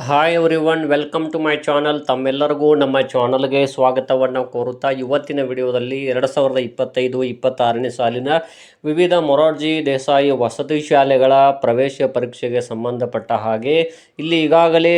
Hi everyone welcome to my channel ತಮ್ಮೆಲ್ಲರಿಗೂ ನಮ್ಮ ಚಾನಲ್ಗೆ ಸ್ವಾಗತವನ್ನು ಕೋರುತ್ತಾ ಇವತ್ತಿನ ವಿಡಿಯೋದಲ್ಲಿ ಎರಡು ಸಾವಿರದ ಇಪ್ಪತ್ತೈದು, ಇಪ್ಪತ್ತಾರನೇ ಸಾಲಿನ ವಿವಿಧ ಮೊರಾರ್ಜಿ ದೇಸಾಯಿ ವಸತಿ ಶಾಲೆಗಳ ಪ್ರವೇಶ ಪರೀಕ್ಷೆಗೆ ಸಂಬಂಧಪಟ್ಟ ಹಾಗೆ ಇಲ್ಲಿ ಈಗಾಗಲೇ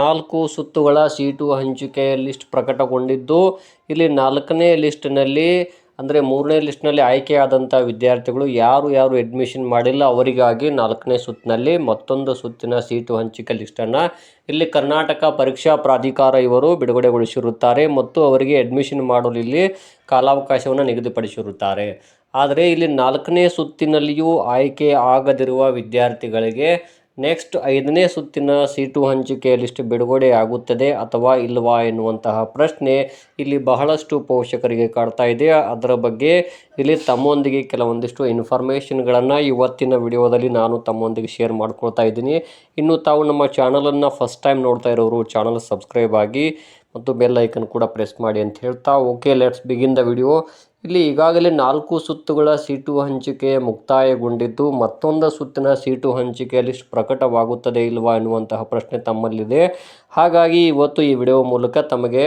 ನಾಲ್ಕು ಸುತ್ತುಗಳ ಸೀಟು ಹಂಚಿಕೆ ಲಿಸ್ಟ್ ಪ್ರಕಟಗೊಂಡಿದ್ದು, ಇಲ್ಲಿ ನಾಲ್ಕನೇ ಲಿಸ್ಟ್ನಲ್ಲಿ ಅಂದರೆ ಮೂರನೇ ಲಿಸ್ಟ್ನಲ್ಲಿ ಆಯ್ಕೆಯಾದಂಥ ವಿದ್ಯಾರ್ಥಿಗಳು ಯಾರು ಯಾರು ಅಡ್ಮಿಷನ್ ಮಾಡಿಲ್ಲ, ಅವರಿಗಾಗಿ ನಾಲ್ಕನೇ ಸುತ್ತಿನಲ್ಲಿ ಮತ್ತೊಂದು ಸುತ್ತಿನ ಸೀಟು ಹಂಚಿಕೆ ಲಿಸ್ಟನ್ನು ಇಲ್ಲಿ ಕರ್ನಾಟಕ ಪರೀಕ್ಷಾ ಪ್ರಾಧಿಕಾರ ಇವರು ಬಿಡುಗಡೆಗೊಳಿಸಿರುತ್ತಾರೆ ಮತ್ತು ಅವರಿಗೆ ಅಡ್ಮಿಷನ್ ಮಾಡಲು ಇಲ್ಲಿ ಕಾಲಾವಕಾಶವನ್ನು ನಿಗದಿಪಡಿಸಿರುತ್ತಾರೆ. ಆದರೆ ಇಲ್ಲಿ ನಾಲ್ಕನೇ ಸುತ್ತಿನಲ್ಲಿಯೂ ಆಯ್ಕೆ ಆಗದಿರುವ ವಿದ್ಯಾರ್ಥಿಗಳಿಗೆ ನೆಕ್ಸ್ಟ್ ಐದನೇ ಸುತ್ತಿನ ಸೀಟು ಹಂಚಿಕೆ ಲಿಸ್ಟ್ ಬಿಡುಗಡೆ ಆಗುತ್ತದೆ ಅಥವಾ ಇಲ್ಲವಾ ಎನ್ನುವಂತಹ ಪ್ರಶ್ನೆ ಇಲ್ಲಿ ಬಹಳಷ್ಟು ಪೋಷಕರಿಗೆ ಕಾಡ್ತಾ ಇದೆ. ಅದರ ಬಗ್ಗೆ ಇಲ್ಲಿ ತಮ್ಮೊಂದಿಗೆ ಕೆಲವೊಂದಿಷ್ಟು ಇನ್ಫಾರ್ಮೇಷನ್ಗಳನ್ನು ಇವತ್ತಿನ ವಿಡಿಯೋದಲ್ಲಿ ನಾನು ತಮ್ಮೊಂದಿಗೆ ಶೇರ್ ಮಾಡ್ಕೊಳ್ತಾ ಇದ್ದೀನಿ. ಇನ್ನು ತಾವು ನಮ್ಮ ಚಾನಲನ್ನು ಫಸ್ಟ್ ಟೈಮ್ ನೋಡ್ತಾ ಇರೋರು ಚಾನಲ್ ಸಬ್ಸ್ಕ್ರೈಬ್ ಆಗಿ ಮತ್ತು ಬೆಲ್ ಐಕನ್ ಕೂಡ ಪ್ರೆಸ್ ಮಾಡಿ ಅಂತ ಹೇಳ್ತಾ okay let's begin the video ಇಲ್ಲಿ ಈಗಾಗಲೇ ನಾಲ್ಕು ಸುತ್ತುಗಳ ಸೀಟು ಹಂಚಿಕೆ ಮುಕ್ತಾಯಗೊಂಡಿದ್ದು, ಮತ್ತೊಂದು ಸುತ್ತಿನ ಸೀಟು ಹಂಚಿಕೆ ಲಿಸ್ಟ್ ಪ್ರಕಟವಾಗುತ್ತದೆ ಇಲ್ವಾ ಎನ್ನುವಂತಹ ಪ್ರಶ್ನೆ ತಮ್ಮಲ್ಲಿದೆ. ಹಾಗಾಗಿ ಇವತ್ತು ಈ ವಿಡಿಯೋ ಮೂಲಕ ತಮಗೆ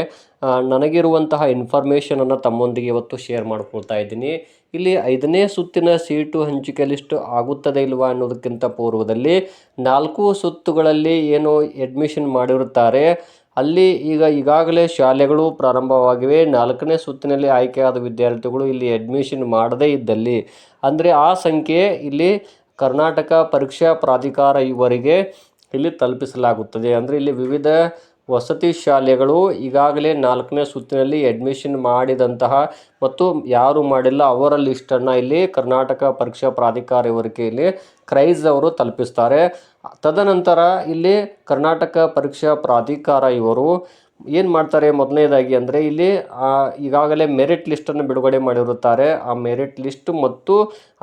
ನನಗಿರುವಂತಹ ಇನ್ಫಾರ್ಮೇಷನನ್ನು ತಮ್ಮೊಂದಿಗೆ ಇವತ್ತು ಶೇರ್ ಮಾಡ್ಕೊಳ್ತಾ ಇದ್ದೀನಿ. ಇಲ್ಲಿ ಐದನೇ ಸುತ್ತಿನ ಸೀಟು ಹಂಚಿಕೆ ಲಿಸ್ಟ್ ಆಗುತ್ತದೆ ಇಲ್ವಾ ಅನ್ನೋದಕ್ಕಿಂತ ಪೂರ್ವದಲ್ಲಿ ನಾಲ್ಕು ಸುತ್ತುಗಳಲ್ಲಿ ಏನು ಅಡ್ಮಿಷನ್ ಮಾಡಿರುತ್ತಾರೆ. ಅಲ್ಲಿ ಈಗ ಈಗಾಗಲೇ ಶಾಲೆಗಳು ಪ್ರಾರಂಭವಾಗಿವೆ. ನಾಲ್ಕನೇ ಸುತ್ತಿನಲ್ಲಿ ಆಯ್ಕೆಯಾದ ವಿದ್ಯಾರ್ಥಿಗಳು ಇಲ್ಲಿ ಅಡ್ಮಿಷನ್ ಮಾಡದೇ ಇದ್ದಲ್ಲಿ. ಅಂದರೆ ಆ ಸಂಖ್ಯೆ ಇಲ್ಲಿ ಕರ್ನಾಟಕ ಪರೀಕ್ಷಾ ಪ್ರಾಧಿಕಾರ ಇವರಿಗೆ ಇಲ್ಲಿ ತಲುಪಿಸಲಾಗುತ್ತದೆ. ಅಂದರೆ ಇಲ್ಲಿ ವಿವಿಧ ವಸತಿ ಶಾಲೆಗಳು ಈಗಾಗಲೇ ನಾಲ್ಕನೇ ಸುತ್ತಿನಲ್ಲಿ ಅಡ್ಮಿಷನ್ ಮಾಡಿದಂತಹ ಮತ್ತು ಯಾರು ಮಾಡಿಲ್ಲ ಅವರ ಲಿಸ್ಟನ್ನು ಇಲ್ಲಿ ಕರ್ನಾಟಕ ಪರೀಕ್ಷಾ ಪ್ರಾಧಿಕಾರ ಇವರಿಗೆ ಇಲ್ಲಿ ಕ್ರೈಸ್ ಅವರು ತಲುಪಿಸ್ತಾರೆ. ತದನಂತರ ಇಲ್ಲಿ ಕರ್ನಾಟಕ ಪರೀಕ್ಷಾ ಪ್ರಾಧಿಕಾರ ಇವರು ಏನು ಮಾಡ್ತಾರೆ ಮೊದಲನೇದಾಗಿ ಅಂದರೆ ಇಲ್ಲಿ ಈಗಾಗಲೇ ಮೆರಿಟ್ ಲಿಸ್ಟನ್ನು ಬಿಡುಗಡೆ ಮಾಡಿರುತ್ತಾರೆ. ಆ ಮೆರಿಟ್ ಲಿಸ್ಟ್ ಮತ್ತು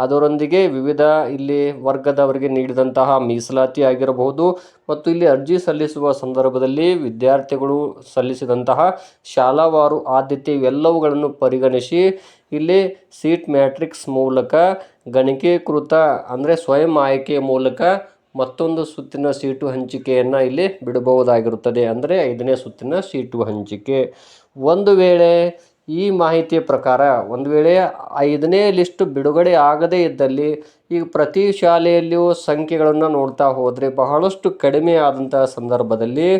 ಅದರೊಂದಿಗೆ ವಿವಿಧ ಇಲ್ಲಿ ವರ್ಗದವರಿಗೆ ನೀಡಿದಂತಹ ಮೀಸಲಾತಿ ಆಗಿರಬಹುದು ಮತ್ತು ಇಲ್ಲಿ ಅರ್ಜಿ ಸಲ್ಲಿಸುವ ಸಂದರ್ಭದಲ್ಲಿ ವಿದ್ಯಾರ್ಥಿಗಳು ಸಲ್ಲಿಸಿದಂತಹ ಶಾಲಾವಾರು, ಆದ್ಯತೆ ಇವೆಲ್ಲವುಗಳನ್ನು ಪರಿಗಣಿಸಿ ಇಲ್ಲಿ ಸೀಟ್ ಮ್ಯಾಟ್ರಿಕ್ಸ್ ಮೂಲಕ, ಗಣಕೀಕೃತ ಅಂದರೆ ಸ್ವಯಂ ಆಯ್ಕೆಯ ಮೂಲಕ ಮತ್ತೊಂದು ಸುತ್ತಿನ ಸೀಟು ಹಂಚಿಕೆಯನ್ನು ಇಲ್ಲಿ ಬಿಡಬಹುದಾಗಿರುತ್ತದೆ. ಅಂದರೆ ಐದನೇ ಸುತ್ತಿನ ಸೀಟು ಹಂಚಿಕೆ. ಒಂದು ವೇಳೆ ಈ ಮಾಹಿತಿಯ ಪ್ರಕಾರ, ಒಂದು ವೇಳೆ ಐದನೇ ಲಿಸ್ಟ್ ಬಿಡುಗಡೆ ಆಗದೇ ಇದ್ದಲ್ಲಿ ಈಗ ಪ್ರತಿ ಶಾಲೆಯಲ್ಲಿಯೂ ಸಂಖ್ಯೆಗಳನ್ನು ನೋಡ್ತಾ ಹೋದರೆ ಬಹಳಷ್ಟು ಕಡಿಮೆ ಆದಂತಹ ಸಂದರ್ಭದಲ್ಲಿ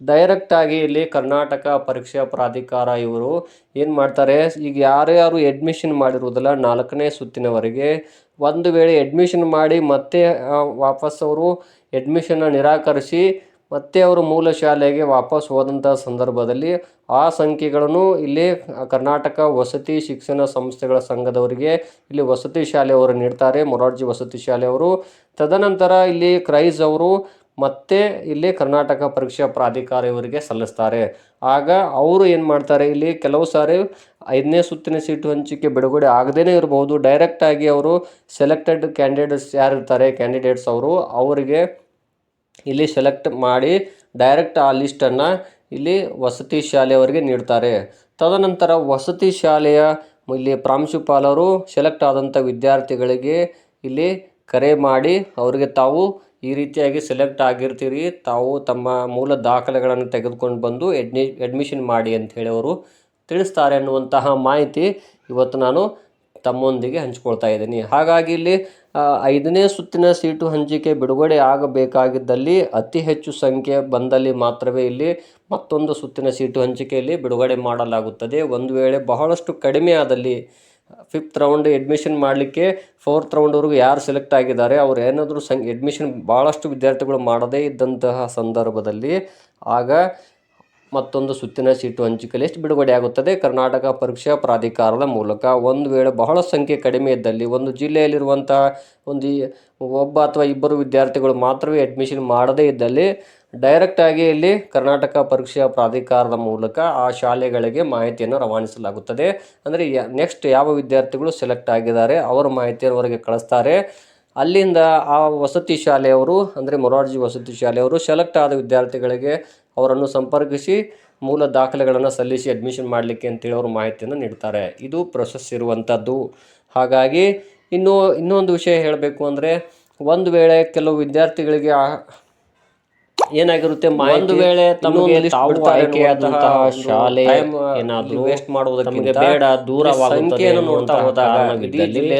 ಡೈರೆಕ್ಟಾಗಿ ಇಲ್ಲಿ ಕರ್ನಾಟಕ ಪರೀಕ್ಷಾ ಪ್ರಾಧಿಕಾರ ಇವರು ಏನು ಮಾಡ್ತಾರೆ? ಈಗ ಯಾರ್ಯಾರು ಅಡ್ಮಿಷನ್ ಮಾಡಿರುವುದಿಲ್ಲ ನಾಲ್ಕನೇ ಸುತ್ತಿನವರೆಗೆ ಒಂದು ವೇಳೆ ಅಡ್ಮಿಷನ್ ಮಾಡಿ ಮತ್ತೆ ವಾಪಸ್ ಅವರು ಅಡ್ಮಿಷನ್ನ ನಿರಾಕರಿಸಿ ಮತ್ತೆ ಅವರು ಮೂಲ ಶಾಲೆಗೆ ವಾಪಸ್ ಹೋದಂಥ ಸಂದರ್ಭದಲ್ಲಿ ಆ ಸಂಖ್ಯೆಗಳನ್ನು ಇಲ್ಲಿ ಕರ್ನಾಟಕ ವಸತಿ ಶಿಕ್ಷಣ ಸಂಸ್ಥೆಗಳ ಸಂಘದವರಿಗೆ ಇಲ್ಲಿ ವಸತಿ ಶಾಲೆಯವರು ನೀಡ್ತಾರೆ. ಮೊರಾರ್ಜಿ ವಸತಿ ಶಾಲೆಯವರು ತದನಂತರ ಇಲ್ಲಿ ಕ್ರೈಸ್ ಅವರು ಮತ್ತೆ ಇಲ್ಲಿ ಕರ್ನಾಟಕ ಪರೀಕ್ಷಾ ಪ್ರಾಧಿಕಾರ ಇವರಿಗೆ ಸಲ್ಲಿಸ್ತಾರೆ. ಆಗ ಅವರು ಏನು ಮಾಡ್ತಾರೆ? ಇಲ್ಲಿ ಕೆಲವು ಸಾರಿ ಐದನೇ ಸುತ್ತಿನ ಸೀಟು ಹಂಚಿಕೆ ಬಿಡುಗಡೆ ಆಗದೇ ಇರಬಹುದು. ಡೈರೆಕ್ಟಾಗಿ ಅವರು ಸೆಲೆಕ್ಟೆಡ್ ಕ್ಯಾಂಡಿಡೇಟ್ಸ್ ಯಾರಿರ್ತಾರೆ? ಕ್ಯಾಂಡಿಡೇಟ್ಸ್ ಅವರು. ಅವರಿಗೆ ಇಲ್ಲಿ ಸೆಲೆಕ್ಟ್ ಮಾಡಿ ಡೈರೆಕ್ಟ್ ಆ ಲಿಸ್ಟನ್ನು ಇಲ್ಲಿ ವಸತಿ ಶಾಲೆಯವರಿಗೆ ನೀಡ್ತಾರೆ. ತದನಂತರ ವಸತಿ ಶಾಲೆಯ ಇಲ್ಲಿ ಪ್ರಾಂಶುಪಾಲರು ಸೆಲೆಕ್ಟ್ ಆದಂಥ ವಿದ್ಯಾರ್ಥಿಗಳಿಗೆ ಇಲ್ಲಿ ಕರೆ ಮಾಡಿ ಅವರಿಗೆ ತಾವು ಈ ರೀತಿಯಾಗಿ ಸೆಲೆಕ್ಟ್ ಆಗಿರ್ತೀರಿ. ತಾವು ತಮ್ಮ ಮೂಲ ದಾಖಲೆಗಳನ್ನು ತೆಗೆದುಕೊಂಡು ಬಂದು ಎಡ್ಮಿ ಅಡ್ಮಿಷನ್ ಮಾಡಿ ಅಂತ ಹೇಳಿ ಅವರು ತಿಳಿಸ್ತಾರೆ ಅನ್ನುವಂತಹ ಮಾಹಿತಿ ಇವತ್ತು ನಾನು ತಮ್ಮೊಂದಿಗೆ ಹಂಚಿಕೊಳ್ತಾ ಇದ್ದೀನಿ. ಹಾಗಾಗಿ ಇಲ್ಲಿ ಐದನೇ ಸುತ್ತಿನ ಸೀಟು ಹಂಚಿಕೆ ಬಿಡುಗಡೆ ಆಗಬೇಕಾಗಿದ್ದಲ್ಲಿ ಅತಿ ಹೆಚ್ಚು ಸಂಖ್ಯೆ ಬಂದಲ್ಲಿ ಮಾತ್ರವೇ ಇಲ್ಲಿ ಮತ್ತೊಂದು ಸುತ್ತಿನ ಸೀಟು ಹಂಚಿಕೆಯಲ್ಲಿ ಬಿಡುಗಡೆ ಮಾಡಲಾಗುತ್ತದೆ. ಒಂದು ವೇಳೆ ಬಹಳಷ್ಟು ಕಡಿಮೆ ಆದಲ್ಲಿ ಫಿಫ್ತ್ ರೌಂಡ್ ಎಡ್ಮಿಷನ್ ಮಾಡಲಿಕ್ಕೆ ಫೋರ್ತ್ ರೌಂಡ್ವರೆಗೂ ಯಾರು ಸೆಲೆಕ್ಟ್ ಆಗಿದ್ದಾರೆ, ಅವ್ರು ಏನಾದರೂ ಸಂ ಎಡ್ಮಿಷನ್ ಭಾಳಷ್ಟು ವಿದ್ಯಾರ್ಥಿಗಳು ಮಾಡದೇ ಇದ್ದಂತಹ ಸಂದರ್ಭದಲ್ಲಿ ಆಗ ಮತ್ತೊಂದು ಸುತ್ತಿನ ಸೀಟು ಹಂಚಿಕೆ ಲಿಸ್ಟ್ ಬಿಡುಗಡೆ ಆಗುತ್ತದೆ? ಕರ್ನಾಟಕ ಪರೀಕ್ಷಾ ಪ್ರಾಧಿಕಾರದ ಮೂಲಕ ಒಂದು ವೇಳೆ ಬಹಳ ಸಂಖ್ಯೆ ಕಡಿಮೆ ಇದ್ದಲ್ಲಿ ಒಂದು ಜಿಲ್ಲೆಯಲ್ಲಿರುವಂತಹ ಒಂದು ಒಬ್ಬ ಅಥವಾ ಇಬ್ಬರು ವಿದ್ಯಾರ್ಥಿಗಳು ಮಾತ್ರವೇ ಅಡ್ಮಿಷನ್ ಮಾಡದೇ ಇದ್ದಲ್ಲಿ ಡೈರೆಕ್ಟಾಗಿ ಇಲ್ಲಿ ಕರ್ನಾಟಕ ಪರೀಕ್ಷಾ ಪ್ರಾಧಿಕಾರದ ಮೂಲಕ ಆ ಶಾಲೆಗಳಿಗೆ ಮಾಹಿತಿಯನ್ನು ರವಾನಿಸಲಾಗುತ್ತದೆ. ಅಂದರೆ ನೆಕ್ಸ್ಟ್ ಯಾವ ವಿದ್ಯಾರ್ಥಿಗಳು ಸೆಲೆಕ್ಟ್ ಆಗಿದ್ದಾರೆ, ಅವರ ಮಾಹಿತಿಯನ್ನು ಅವರಿಗೆ ಕಳಿಸ್ತಾರೆ. ಅಲ್ಲಿಂದ ಆ ವಸತಿ ಶಾಲೆಯವರು, ಅಂದರೆ ಮೊರಾರ್ಜಿ ವಸತಿ ಶಾಲೆಯವರು ಸೆಲೆಕ್ಟ್ ಆದ ವಿದ್ಯಾರ್ಥಿಗಳಿಗೆ ಅವರನ್ನು ಸಂಪರ್ಕಿಸಿ ಮೂಲ ದಾಖಲೆಗಳನ್ನು ಸಲ್ಲಿಸಿ ಅಡ್ಮಿಷನ್ ಮಾಡಲಿಕ್ಕೆ ಅಂತೇಳಿ ಅವರು ಮಾಹಿತಿಯನ್ನು ನೀಡ್ತಾರೆ. ಇದು ಪ್ರೊಸೆಸ್ ಇರುವಂಥದ್ದು ಹಾಗಾಗಿ ಇನ್ನು, ಇನ್ನೊಂದು ವಿಷಯ ಹೇಳಬೇಕು ಅಂದರೆ, ಒಂದು ವೇಳೆ ಕೆಲವು ವಿದ್ಯಾರ್ಥಿಗಳಿಗೆ ಆ ಏನಾಗಿರುತ್ತೆ ಒಂದು ವೇಳೆ ತಮಗೆ ತಾವು ಆಯ್ಕೆಯಾದಂತಹ ಶಾಲೆ ಏನಾದರೂ ವೇಸ್ಟ್ ಮಾಡುವುದಕ್ಕೆ ಬೇಡ ದೂರವಾಗುತ್ತದೆ ನೋಡ್ತಾ ಹೋದಾಗ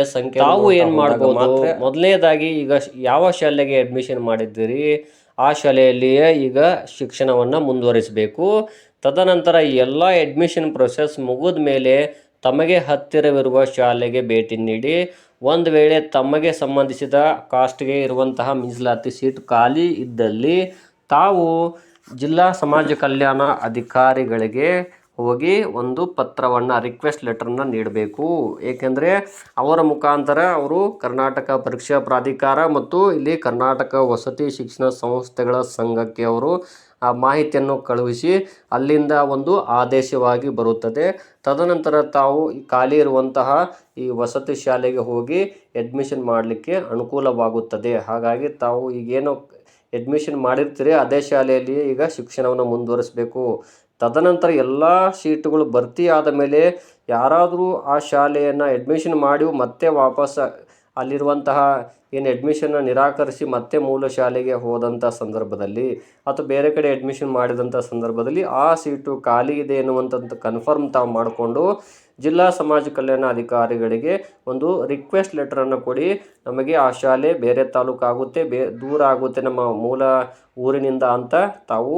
ಸಂಖ್ಯೆ ತಾವು ಏನ್ ಮಾಡಬಹುದು ಮೊದಲನೇದಾಗಿ ಈಗ ಯಾವ ಶಾಲೆಗೆ ಅಡ್ಮಿಷನ್ ಮಾಡಿದ್ದೀರಿ? ಆ ಶಾಲೆಯಲ್ಲಿಯೇ ಈಗ ಶಿಕ್ಷಣವನ್ನು ಮುಂದುವರಿಸಬೇಕು. ತದನಂತರ ಎಲ್ಲ ಅಡ್ಮಿಷನ್ ಪ್ರೊಸೆಸ್ ಮುಗಿದ ಮೇಲೆ ತಮಗೆ ಹತ್ತಿರವಿರುವ ಶಾಲೆಗೆ ಭೇಟಿ ನೀಡಿ ಒಂದು ವೇಳೆ ತಮಗೆ ಸಂಬಂಧಿಸಿದ ಕಾಸ್ಟ್ಗೆ ಇರುವಂತಹ ಮೀಸಲಾತಿ ಸೀಟ್ ಖಾಲಿ ಇದ್ದಲ್ಲಿ ತಾವು ಜಿಲ್ಲಾ ಸಮಾಜ ಕಲ್ಯಾಣ ಅಧಿಕಾರಿಗಳಿಗೆ ಹೋಗಿ ಒಂದು ಪತ್ರವನ್ನು ರಿಕ್ವೆಸ್ಟ್ ಲೆಟ್ರನ್ನು ನೀಡಬೇಕು. ಏಕೆಂದರೆ ಅವರ ಮುಖಾಂತರ ಅವರು ಕರ್ನಾಟಕ ಪರೀಕ್ಷಾ ಪ್ರಾಧಿಕಾರ ಮತ್ತು ಇಲ್ಲಿ ಕರ್ನಾಟಕ ವಸತಿ ಶಿಕ್ಷಣ ಸಂಸ್ಥೆಗಳ ಸಂಘಕ್ಕೆ ಅವರು ಆ ಮಾಹಿತಿಯನ್ನು ಕಳುಹಿಸಿ ಅಲ್ಲಿಂದ ಒಂದು ಆದೇಶವಾಗಿ ಬರುತ್ತದೆ. ತದನಂತರ ತಾವು ಖಾಲಿ ಇರುವಂತಹ ಈ ವಸತಿ ಶಾಲೆಗೆ ಹೋಗಿ ಅಡ್ಮಿಷನ್ ಮಾಡಲಿಕ್ಕೆ ಅನುಕೂಲವಾಗುತ್ತದೆ. ಹಾಗಾಗಿ ತಾವು ಈಗೇನು ಅಡ್ಮಿಷನ್ ಮಾಡಿರ್ತೀರಿ, ಅದೇ ಶಾಲೆಯಲ್ಲಿ ಈಗ ಶಿಕ್ಷಣವನ್ನು ಮುಂದುವರಿಸಬೇಕು. ತದನಂತರ ಎಲ್ಲ ಸೀಟುಗಳು ಭರ್ತಿ ಆದ ಮೇಲೆ ಯಾರಾದರೂ ಆ ಶಾಲೆಯನ್ನು ಅಡ್ಮಿಷನ್ ಮಾಡಿ ಮತ್ತೆ ವಾಪಸ್ ಅಲ್ಲಿರುವಂತಹ ಏನು ಅಡ್ಮಿಷನ್ನ ನಿರಾಕರಿಸಿ ಮತ್ತೆ ಮೂಲ ಶಾಲೆಗೆ ಹೋದಂಥ ಸಂದರ್ಭದಲ್ಲಿ ಅಥವಾ ಬೇರೆ ಕಡೆ ಅಡ್ಮಿಷನ್ ಮಾಡಿದಂಥ ಸಂದರ್ಭದಲ್ಲಿ ಆ ಸೀಟು ಖಾಲಿ ಇದೆ ಎನ್ನುವಂಥದ್ದು ಕನ್ಫರ್ಮ್ ತಾವು ಮಾಡಿಕೊಂಡು ಜಿಲ್ಲಾ ಸಮಾಜ ಕಲ್ಯಾಣ ಅಧಿಕಾರಿಗಳಿಗೆ ಒಂದು ರಿಕ್ವೆಸ್ಟ್ ಲೆಟರನ್ನು ಕೊಡಿ. ನಮಗೆ ಆ ಶಾಲೆ ಬೇರೆ ತಾಲೂಕು ಆಗುತ್ತೆ, ಬೇ, ದೂರ ಆಗುತ್ತೆ ನಮ್ಮ ಮೂಲ ಊರಿನಿಂದ ಅಂತ ತಾವು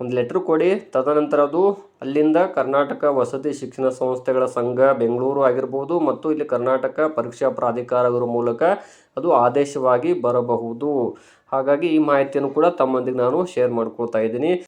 ಒಂದು ಲೆಟ್ರ್ ಕೊಡಿ. ತದನಂತರ ಅದು ಅಲ್ಲಿಂದ ಕರ್ನಾಟಕ ವಸತಿ ಶಿಕ್ಷಣ ಸಂಸ್ಥೆಗಳ ಸಂಘ ಬೆಂಗಳೂರು ಆಗಿರ್ಬೋದು ಮತ್ತು ಇಲ್ಲಿ ಕರ್ನಾಟಕ ಪರೀಕ್ಷಾ ಪ್ರಾಧಿಕಾರಗಳ ಮೂಲಕ ಅದು ಆದೇಶವಾಗಿ ಬರಬಹುದು. ಹಾಗಾಗಿ ಈ ಮಾಹಿತಿಯನ್ನು ಕೂಡ ತಮ್ಮೊಂದಿಗೆ ನಾನು ಶೇರ್ ಮಾಡ್ಕೊಳ್ತಾ ಇದ್ದೀನಿ.